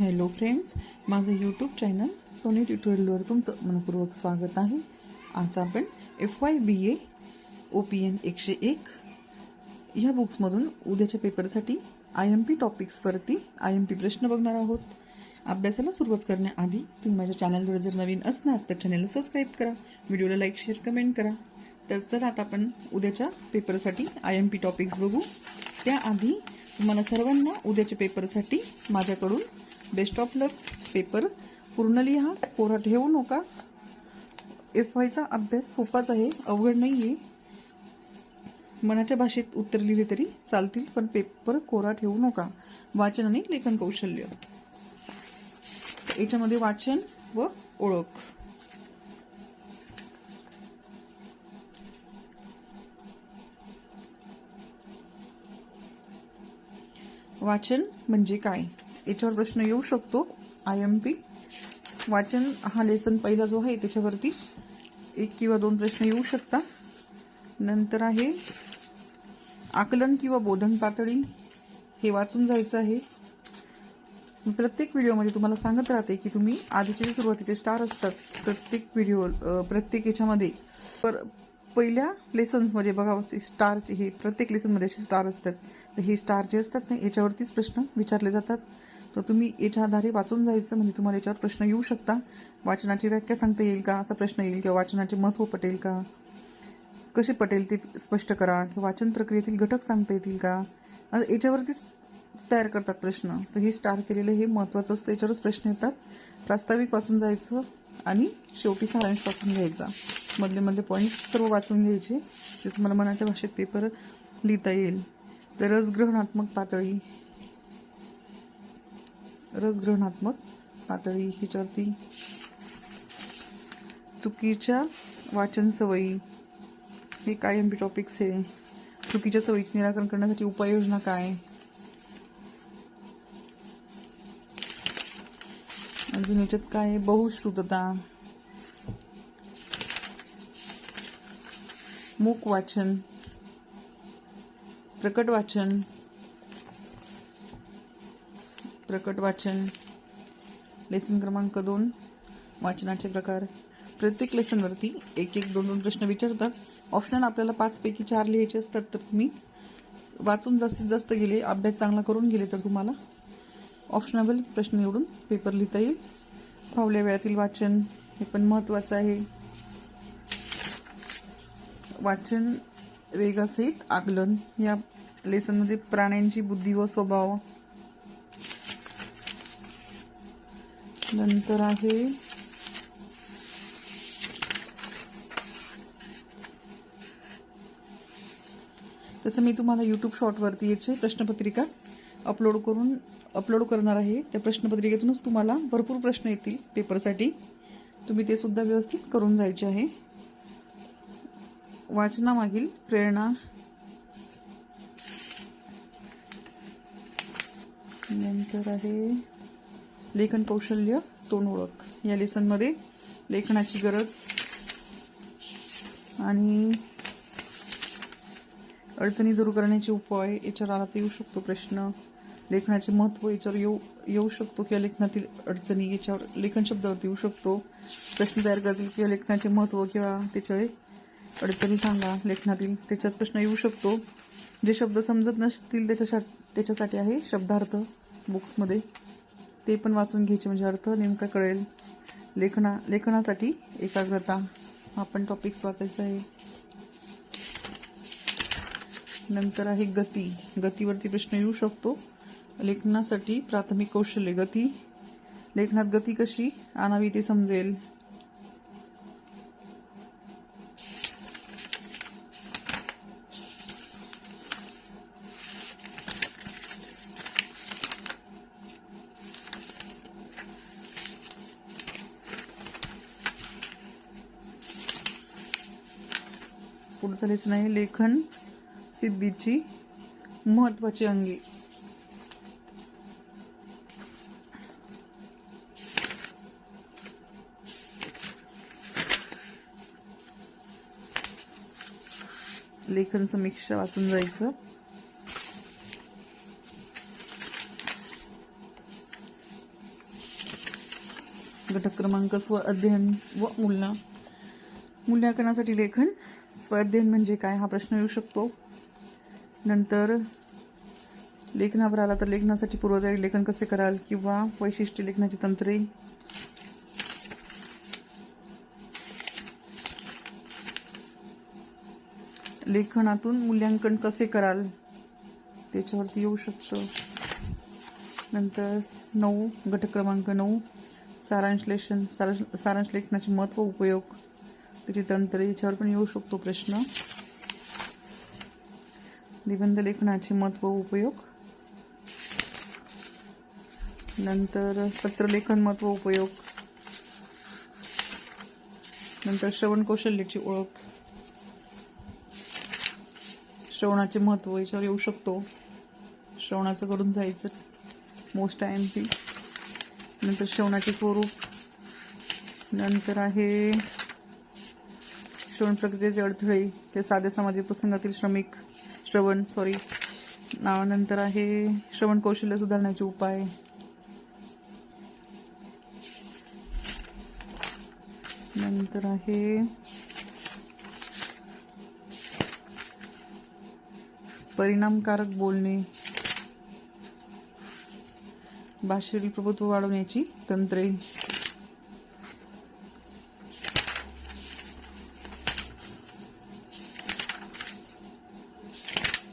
Hello friends माझं YouTube channel Soni ट्युटोरियलवर तुमचं मनपूर्वक स्वागत आहे. आज आपण F Y B A O P N एकशे एक ह्या बुक्समधून उद्याच्या पेपरसाठी आय एम पी टॉपिक्सवरती आय एम पी प्रश्न बघणार आहोत. अभ्यासाला सुरुवात करण्याआधी तुम्ही माझ्या चॅनलवर जर नवीन असणार तर चॅनलला सबस्क्राईब करा व्हिडिओला लाईक शेअर कमेंट करा. तर चला आता आपण उद्याच्या पेपरसाठी आय एम पी टॉपिक्स बघू. त्याआधी तुम्हाला सर्वांना उद्याच्या पेपरसाठी माझ्याकडून बेस्ट ऑफ लक पेपर पूर्ण लिहा कोरा ठेवू नका. एफ वायचा अभ्यास सोपाच आहे अवघड नाही आहे मनाच्या भाषेत उत्तर लिहिले तरी चालतील पण पेपर कोरा ठेवू नका. वाचन आणि लेखन कौशल्य. याच्यामध्ये वाचन व ओळख. वाचन म्हणजे काय? याच्यावर प्रश्न येऊ शकतो. आय एम पी वाचन हा लेसन पहिला जो आहे त्याच्यावरती एक किंवा दोन प्रश्न येऊ शकता नंतर आहे आकलन किंवा बोधन पातळी हे वाचून जायचं आहे. प्रत्येक व्हिडिओमध्ये तुम्हाला सांगत राहते की तुम्ही आधीचे जे सुरुवातीचे स्टार असतात प्रत्येक व्हिडिओ प्रत्येक याच्यामध्ये पर पहिल्या लेसन्समध्ये बघा स्टारचे हे प्रत्येक लेसनमध्ये असे स्टार असतात. तर हे स्टार जे असतात ना याच्यावरतीच प्रश्न विचारले जातात. तर तुम्ही याच्या आधारे वाचून जायचं म्हणजे तुम्हाला याच्यावर प्रश्न येऊ शकता. वाचनाची व्याख्या सांगता येईल का? असा प्रश्न येईल किंवा वाचनाचे महत्त्व पटेल का? कसे पटेल ते स्पष्ट करा? किंवा वाचन प्रक्रियेतील घटक सांगता येतील का? याच्यावरतीच तयार करतात प्रश्न. तर हे स्टार केलेलं हे महत्त्वाचं असतं. याच्यावरच प्रश्न येतात. प्रास्ताविक वाचून जायचं आणि शेवटी सारांश वाचून घ्यायचा. मधले मधले पॉईंट सर्व वाचून घ्यायचे. ते तुम्हाला मनाच्या भाषेत पेपर लिहिता येईल. तर रसग्रहणात्मक पातळी रसग्रहणात्मक. पातळी हिच्यावरती चुकीच्या वाचन सवयी. हे काय एम बी टॉपिक्स आहे चुकीच्या सवयीचे निराकरण करण्यासाठी उपाययोजना काय? अजून याच्यात काय आहे? बहुश्रुतता. मूक वाचन. प्रकट वाचन. प्रकट वाचन. लेसन क्रमांक दोन वाचनाचे प्रकार. प्रत्येक लेसनवरती एक एक दोन दोन प्रश्न विचारतात. ऑप्शनल आपल्याला पाचपैकी चार लिहायचे असतात तर तुम्ही वाचून जास्तीत जास्त गेले अभ्यास चांगला करून गेले तर तुम्हाला ऑप्शनेबल प्रश्न निवडून पेपर लिहिता येईल. फावल्या वेळातील वाचन हे पण महत्त्वाचं आहे. वाचन वेगासहित आकलन. या लेसनमध्ये प्राण्यांची बुद्धी व स्वभाव नंतर आहे. तसं मी तुम्हाला यूट्यूब शॉर्टवरती याची प्रश्नपत्रिका अपलोड करून अपलोड करणार आहे. त्या प्रश्नपत्रिकेतूनच तुम्हाला भरपूर प्रश्न येतील पेपरसाठी. तुम्ही ते सुद्धा व्यवस्थित करून जायचे आहे. वाचनामागील प्रेरणा. नंतर आहे. लेखन कौशल्य तोंड ओळख. या लेसनमध्ये लेखनाची गरज आणि अडचणी दूर करण्याचे उपाय याच्यावर आला तर येऊ शकतो प्रश्न लेखनाचे महत्त्व याच्यावर येऊ येऊ शकतो किंवा लेखनातील अडचणी याच्यावर लेखन शब्दावरती येऊ शकतो. प्रश्न तयार करतील किंवा लेखनाचे महत्त्व किंवा त्याच्यावर अडचणी सांगा. लेखनातील त्याच्यात प्रश्न येऊ शकतो. जे शब्द समजत नसतील त्याच्यासाठी त्याच्यासाठी आहे शब्दार्थ बुक्समध्ये. ते पण वाचून घ्यायचे म्हणजे अर्थ नेमका कळेल. लेखना लेखनासाठी एकाग्रता. आपण टॉपिक्स वाचायचं आहे. नंतर आहे गती. गतीवरती प्रश्न येऊ शकतो. लेखनासाठी प्राथमिक कौशल्य गती. लेखनात गती कशी आणावी ते समजेल. पुढचं लेसन नाही. लेखन सिद्धीची महत्वाची अंगी. लेखन समीक्षा वाचून जायचं. घटक क्रमांक स्व अध्ययन व मूल्य. मूल्यांकनासाठी लेखन. स्वाध्ययन म्हणजे काय हा प्रश्न येऊ शकतो. नंतर लेखनावर आला तर लेखनासाठी पूर्वतयारी लेखन कसे कराल किंवा वैशिष्ट्य लेखनाची तंत्रे. लेखनातून मूल्यांकन कसे कराल त्याच्यावरती येऊ शकतं. नंतर नऊ गट क्रमांक नऊ सारांश्लेषण सारांश सारांश लेखनाचे महत्त्व उपयोग. त्याची तंत्रे याच्यावर पण येऊ शकतो प्रश्न. निबंध लेखनाचे महत्त्व उपयोग. नंतर पत्रलेखन महत्त्व उपयोग. नंतर श्रवण कौशल्याची ओळख. श्रवणाचे महत्त्व याच्यावर येऊ शकतो. श्रवणाचं करून जायचं. मोस्ट आय एम पी नंतर श्रवणाचे स्वरूप. नंतर आहे श्रवण प्रक्रियेचे अडथळे ते साध्या सामाजिक प्रसंगातील श्रमिक श्रवण सॉरी नावानंतर आहे श्रवण कौशल्य सुधारण्याचे उपाय. नंतर आहे परिणामकारक बोलणे. भाषेतील प्रभुत्व वाढवण्याची तंत्रे.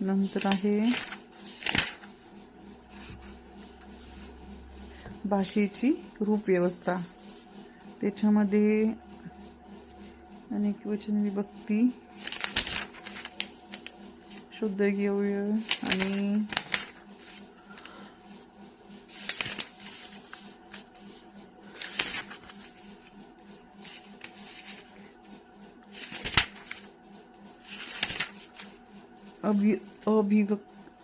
नंतर आहे भाषेची रूप व्यवस्था त्याच्यामध्ये अनेक वचन विभक्ती शुद्ध घेऊया आणि अभिवक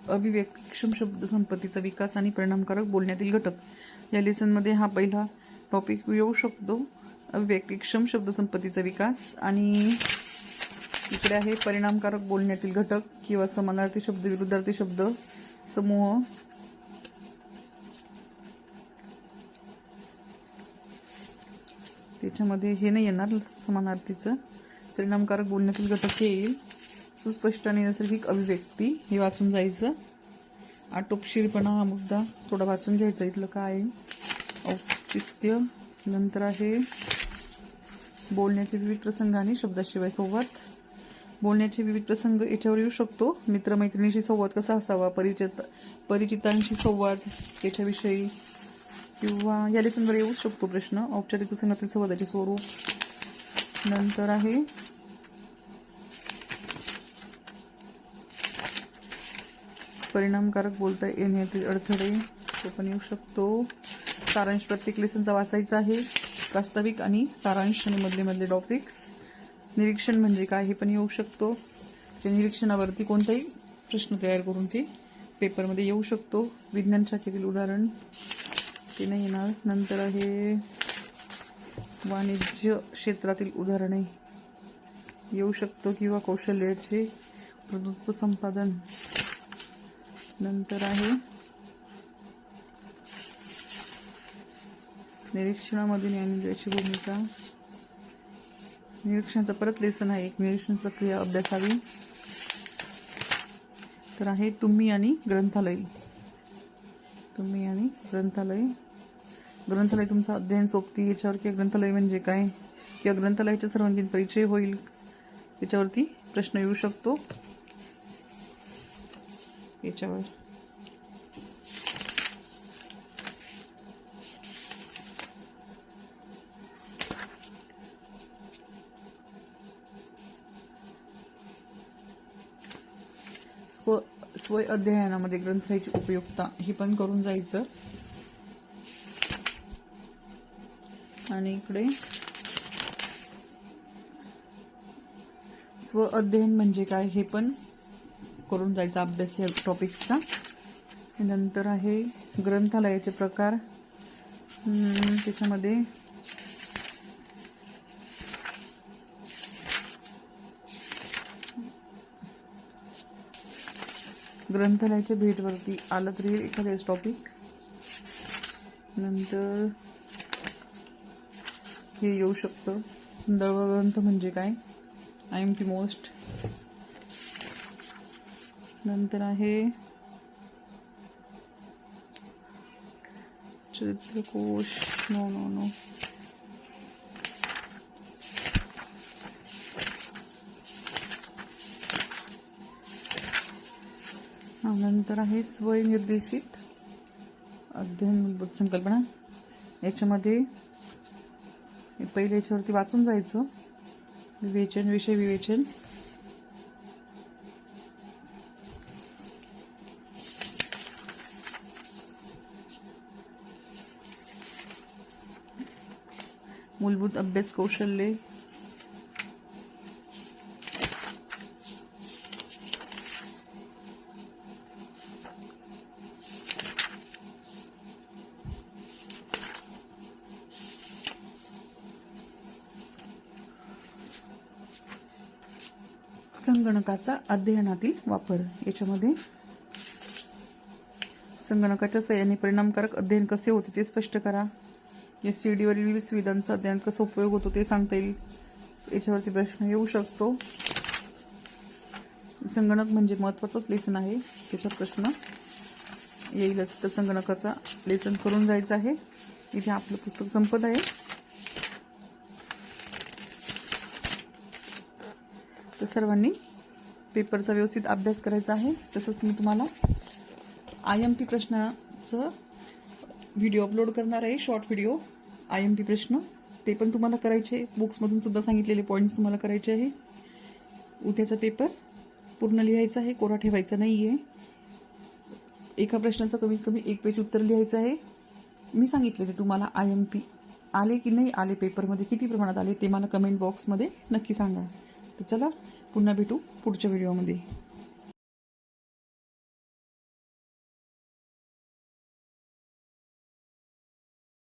अभिव्यक्षम शब्द संपत्तीचा विकास आणि परिणामकारक बोलण्यातील घटक. या लेसनमध्ये हा पहिला टॉपिक येऊ शकतो. अभिव्यक्तिक्षम शब्दसंपत्तीचा विकास आणि इकडे आहे परिणामकारक बोलण्यातील घटक किंवा समानार्थी शब्द विरुद्धार्थी शब्द समूह. त्याच्यामध्ये हे नाही येणार समानार्थीचं. परिणामकारक बोलण्यातील घटक हे येईल. सुस्पष्ट आणि नैसर्गिक अभिव्यक्ती हे वाचून जायचं. आटोपशीरपणा हा मुद्दा थोडा वाचून घ्यायचा. इथलं काय? औचित्य. नंतर आहे बोलण्याचे विविध प्रसंग आणि शब्दाशिवाय संवाद. बोलण्याचे विविध प्रसंग याच्यावर येऊ शकतो. मित्रमैत्रिणीशी संवाद कसा असावा? परिचित परिचितांशी संवाद त्याच्याविषयी किंवा या लेसनवर येऊ शकतो प्रश्न. औपचारिक प्रसंगातील संवादाचे स्वरूप. नंतर आहे परिणामकारक बोलता येण्यातील अडथळे तो पण येऊ शकतो. सारांश प्रत्येक लेसनचा वाचायचा आहे. प्रास्ताविक आणि सारांश आणि मधले मधले टॉपिक्स निरीक्षण म्हणजे काय हे पण येऊ शकतो. त्या निरीक्षणावरती कोणताही प्रश्न तयार करून ते पेपरमध्ये येऊ शकतो. विज्ञान शाखेतील उदाहरण. ते नाही येणार. नंतर आहे वाणिज्य क्षेत्रातील उदाहरणे. येऊ शकतो किंवा कौशल्याचे प्रभुत्व संपादन. नंतर आहे. निरीक्षणामध्ये ज्ञानेंद्रियाची भूमिका निरीक्षणाचं परत लेसन आहे. एक निरीक्षण प्रक्रिया अभ्यासावी. तर आहे तुम्ही आणि ग्रंथालय. तुम्ही आणि ग्रंथालय. ग्रंथालय तुमचा अध्ययन सोबती याच्यावर किंवा ग्रंथालय म्हणजे काय? किंवा ग्रंथालयाचा सर्वांगीण परिचय होईल. याच्यावरती प्रश्न येऊ शकतो. याच्यावर स्व स्वय अध्ययनामध्ये ग्रंथाची उपयुक्तता ही पण करून जायचं. आणि इकडे. स्व अध्ययन म्हणजे काय हे पण करून जायचा अभ्यास या टॉपिक्सचा नंतर आहे ग्रंथालयाचे प्रकार. त्याच्यामध्ये ग्रंथालयाच्या भेटवरती आलं तरी एखाद्या टॉपिक नंतर हे येऊ शकतं. संदर्भ ग्रंथ म्हणजे काय? आय एम पी मोस्ट नंतर आहे चित्रकोश. नो नो नो नंतर आहे स्वयंनिर्देशित अध्ययन मूलभूत संकल्पना. याच्यामध्ये पहिले याच्यावरती वाचून जायचं. विवेचन विषय विवेचन. मूलभूत अभ्यास कौशल्ये. संगणकाचा अध्ययनातील वापर. याच्यामध्ये संगणकाच्या सहाय्याने परिणामकारक अध्ययन कसे होते ते स्पष्ट करा. या सीडीवरील विविध सुविधांचा अध्ययन कसा उपयोग होतो ते सांगता येईल. याच्यावरती प्रश्न येऊ शकतो. संगणक म्हणजे महत्त्वाचंच लेसन आहे. त्याच्यात प्रश्न येईलच. तर संगणकाचा लेसन करून जायचं आहे. इथे आपलं पुस्तक संपत आहे. तर सर्वांनी पेपरचा व्यवस्थित अभ्यास करायचा आहे. तसंच मी तुम्हाला आय एम पी प्रश्नाचं व्हिडिओ अपलोड करणार आहे short video I M P प्रश्न. ते पण तुम्हाला करायचे बुक्समधून सुद्धा सांगितलेले पॉईंट्स तुम्हाला करायचे आहे. उद्याचा पेपर पूर्ण लिहायचा आहे कोरा ठेवायचा नाही आहे एका प्रश्नाचं कमीत कमी एक पेज उत्तर लिहायचं आहे. मी सांगितलेले तुम्हाला आय एम पी आले की नाही आले पेपरमध्ये किती प्रमाणात आले ते मला कमेंट बॉक्समध्ये नक्की सांगा. तर चला पुन्हा भेटू पुढच्या व्हिडिओमध्ये